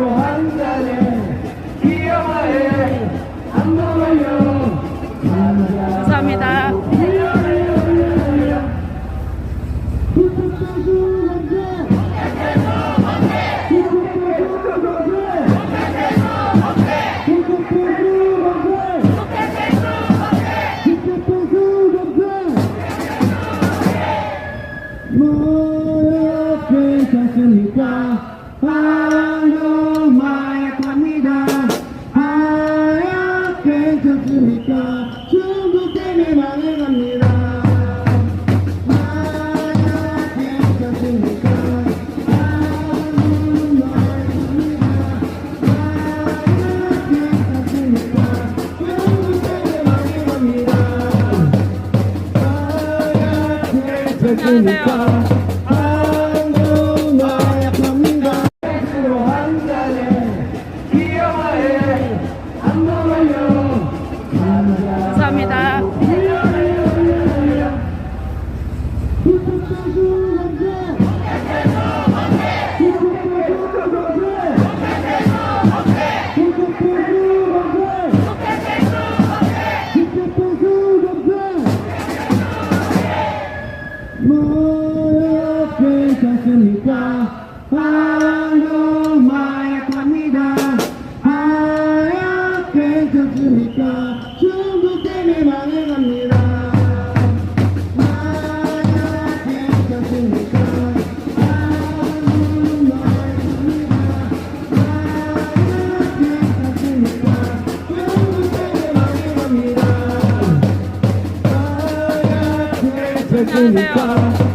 한 잔에 기어마에 감사합니다. 뭐야 괜찮습니까 하얗 괜찮습니까 중국 때문에 망해갑니다 하얗 괜찮습니까? 한국 마약합니다. 하얗 괜찮습니까? 중국 때문에 망해갑니다. 하얗 괜찮습니까? 한국 마약합니다. 하얗 괜찮습니까? 중국 때문에 망해갑니다. 하얗 괜찮습니까?